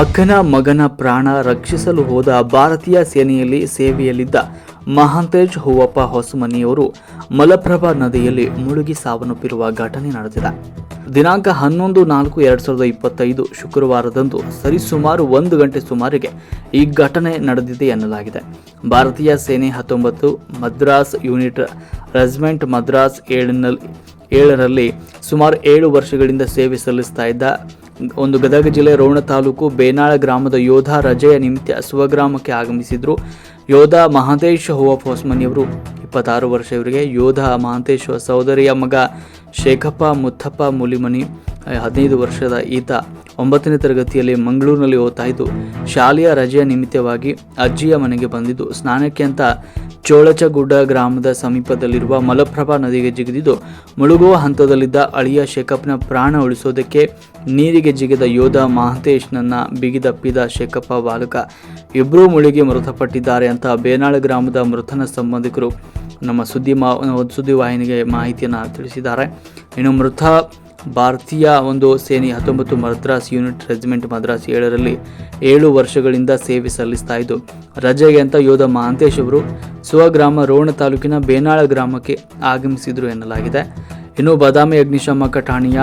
ಅಕ್ಕನ ಮಗನ ಪ್ರಾಣ ರಕ್ಷಿಸಲು ಹೋದ ಭಾರತೀಯ ಸೇನೆಯಲ್ಲಿ ಸೇವೆಯಲ್ಲಿದ್ದ ಮಹಾಂತೇಜ್ ಹೂವಪ್ಪ ಹೊಸಮನಿಯವರು ಮಲಪ್ರಭಾ ನದಿಯಲ್ಲಿ ಮುಳುಗಿ ಸಾವನ್ನಪ್ಪಿರುವ ಘಟನೆ ನಡೆದಿದೆ. ದಿನಾಂಕ ಹನ್ನೊಂದು ನಾಲ್ಕು ಎರಡು ಸಾವಿರದ ಇಪ್ಪತ್ತೈದು ಶುಕ್ರವಾರದಂದು ಸರಿಸುಮಾರು ಒಂದು ಗಂಟೆ ಸುಮಾರಿಗೆ ಈ ಘಟನೆ ನಡೆದಿದೆ ಎನ್ನಲಾಗಿದೆ. ಭಾರತೀಯ ಸೇನೆ ಹತ್ತೊಂಬತ್ತು, ಮದ್ರಾಸ್ ಯೂನಿಟ್ ರೆಜಿಮೆಂಟ್ ಮದ್ರಾಸ್ ಏಳನಲ್ಲಿ ಏಳರಲ್ಲಿ ಸುಮಾರು ಏಳು ವರ್ಷಗಳಿಂದ ಸೇವೆ ಸಲ್ಲಿಸ್ತಾ ಇದ್ದ ಒಂದು ಗದಗ ಜಿಲ್ಲೆ ರೋಣ ತಾಲೂಕು ಬೇನಾಳ ಗ್ರಾಮದ ಯೋಧ ರಜೆಯ ನಿಮಿತ್ತ ಸ್ವಗ್ರಾಮಕ್ಕೆ ಆಗಮಿಸಿದ್ರು. ಯೋಧ ಮಹಾಂತೇಶ್ ಹೂವಪ್ಪ ಹೊಸ್ಮನಿಯವರು ಇಪ್ಪತ್ತಾರು ವರ್ಷ ಇವರಿಗೆ. ಯೋಧ ಮಹಾಂತೇಶ್ ಸಹೋದರಿಯ ಮಗ ಶೇಖಪ್ಪ ಮುತ್ತಪ್ಪ ಮುಲಿಮನಿ, ಹದಿನೈದು ವರ್ಷದ ಈತ ಒಂಬತ್ತನೇ ತರಗತಿಯಲ್ಲಿ ಮಂಗಳೂರಿನಲ್ಲಿ ಓದ್ತಾ ಇದ್ದು, ಶಾಲೆಯ ರಜೆಯ ನಿಮಿತ್ತವಾಗಿ ಅಜ್ಜಿಯ ಮನೆಗೆ ಬಂದಿದ್ದು. ಸ್ನಾನಕ್ಕೆ ಅಂತ ಚೋಳಚಗುಡ್ಡ ಗ್ರಾಮದ ಸಮೀಪದಲ್ಲಿರುವ ಮಲಪ್ರಭಾ ನದಿಗೆ ಜಿಗಿದಿದ್ದು, ಮುಳುಗುವ ಹಂತದಲ್ಲಿದ್ದ ಅಳಿಯ ಶೇಖಪ್ನ ಪ್ರಾಣ ಉಳಿಸೋದಕ್ಕೆ ನೀರಿಗೆ ಜಿಗಿದ ಯೋಧ ಮಹಂತೇಶ್ನನ್ನ ಬಿಗಿದಪ್ಪಿದ ಶೇಖಪ್ಪ ಬಾಲಕ. ಇಬ್ಬರೂ ಮುಳುಗಿ ಮೃತಪಟ್ಟಿದ್ದಾರೆ ಅಂತ ಬೇನಾಳ ಗ್ರಾಮದ ಮೃತನ ಸಂಬಂಧಿಕರು ನಮ್ಮ ಸುದ್ದಿ ಮಾ ಸುದ್ದಿವಾಹಿನಿಗೆ ಮಾಹಿತಿಯನ್ನು ತಿಳಿಸಿದ್ದಾರೆ. ಇನ್ನು ಮೃತ ಭಾರತೀಯ ಒಂದು ಸೇನೆ ಹತ್ತೊಂಬತ್ತು ಮದ್ರಾಸ್ ಯೂನಿಟ್ ರೆಜಿಮೆಂಟ್ ಮದ್ರಾಸ್ ಏಳರಲ್ಲಿ ಏಳು ವರ್ಷಗಳಿಂದ ಸೇವೆ ಸಲ್ಲಿಸ್ತಾ ಇದ್ದು, ರಜೆಗೆ ಅಂತ ಯೋಧ ಮಹಾಂತೇಶ್ ಅವರು ಸ್ವಗ್ರಾಮ ರೋಣ ತಾಲೂಕಿನ ಬೇನಾಳ ಗ್ರಾಮಕ್ಕೆ ಆಗಮಿಸಿದರು ಎನ್ನಲಾಗಿದೆ. ಇನ್ನು ಬಾದಾಮಿ ಅಗ್ನಿಶಾಮಕ ಠಾಣೆಯ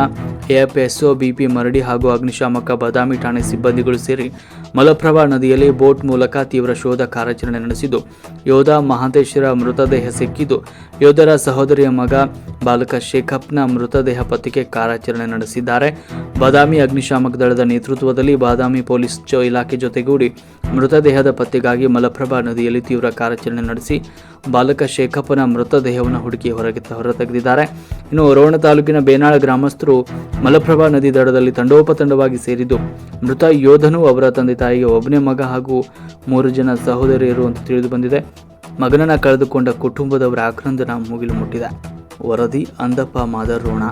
ಎಎಫ್ಎಸ್ಒ ಬಿಪಿ ಮರಡಿ ಹಾಗೂ ಅಗ್ನಿಶಾಮಕ ಬಾದಾಮಿ ಠಾಣೆ ಸಿಬ್ಬಂದಿಗಳು ಸೇರಿ ಮಲಪ್ರಭಾ ನದಿಯಲ್ಲಿ ಬೋಟ್ ಮೂಲಕ ತೀವ್ರ ಶೋಧ ಕಾರ್ಯಾಚರಣೆ ನಡೆಸಿದ್ದು, ಯೋಧ ಮಹಾಂತೇಶ್ವರ ಮೃತದೇಹ ಸಿಕ್ಕಿದ್ದು, ಯೋಧರ ಸಹೋದರಿಯ ಮಗ ಬಾಲಕ ಶೇಖಪ್ನ ಮೃತದೇಹ ಪತ್ತೆಗೆ ಕಾರ್ಯಾಚರಣೆ ನಡೆಸಿದ್ದಾರೆ. ಬಾದಾಮಿ ಅಗ್ನಿಶಾಮಕ ದಳದ ನೇತೃತ್ವದಲ್ಲಿ ಬಾದಾಮಿ ಪೊಲೀಸ್ ಇಲಾಖೆ ಜೊತೆಗೂಡಿ ಮೃತದೇಹದ ಪತ್ತೆಗಾಗಿ ಮಲಪ್ರಭಾ ನದಿಯಲ್ಲಿ ತೀವ್ರ ಕಾರ್ಯಾಚರಣೆ ನಡೆಸಿ ಬಾಲಕ ಶೇಖಪ್ಪನ ಮೃತದೇಹವನ್ನು ಹುಡುಕಿ ಹೊರಗೆ ಹೊರತೆಗೆದಿದ್ದಾರೆ. ಇನ್ನು ರೋಣ ತಾಲೂಕಿನ ಬೇನಾಳ ಗ್ರಾಮಸ್ಥರು ಮಲಪ್ರಭಾ ನದಿ ದಡದಲ್ಲಿ ತಂಡೋಪತಂಡವಾಗಿ ಸೇರಿದ್ದು, ಮೃತ ಯೋಧನು ಅವರ ತಂದೆ ತಾಯಿಗೆ ಒಬ್ಬನೇ ಮಗ ಹಾಗೂ ಮೂರು ಜನ ಸಹೋದರಿಯರು ಅಂತ ತಿಳಿದು ಬಂದಿದೆ. ಮಗನನ್ನ ಕಳೆದುಕೊಂಡ ಕುಟುಂಬದವರ ಆಕ್ರಂದನ ಮುಗಿಲು ಮುಟ್ಟಿದೆ. ವರದಿ, ಅಂದಪ್ಪ, ಮಾದರ್, ರೋಣ.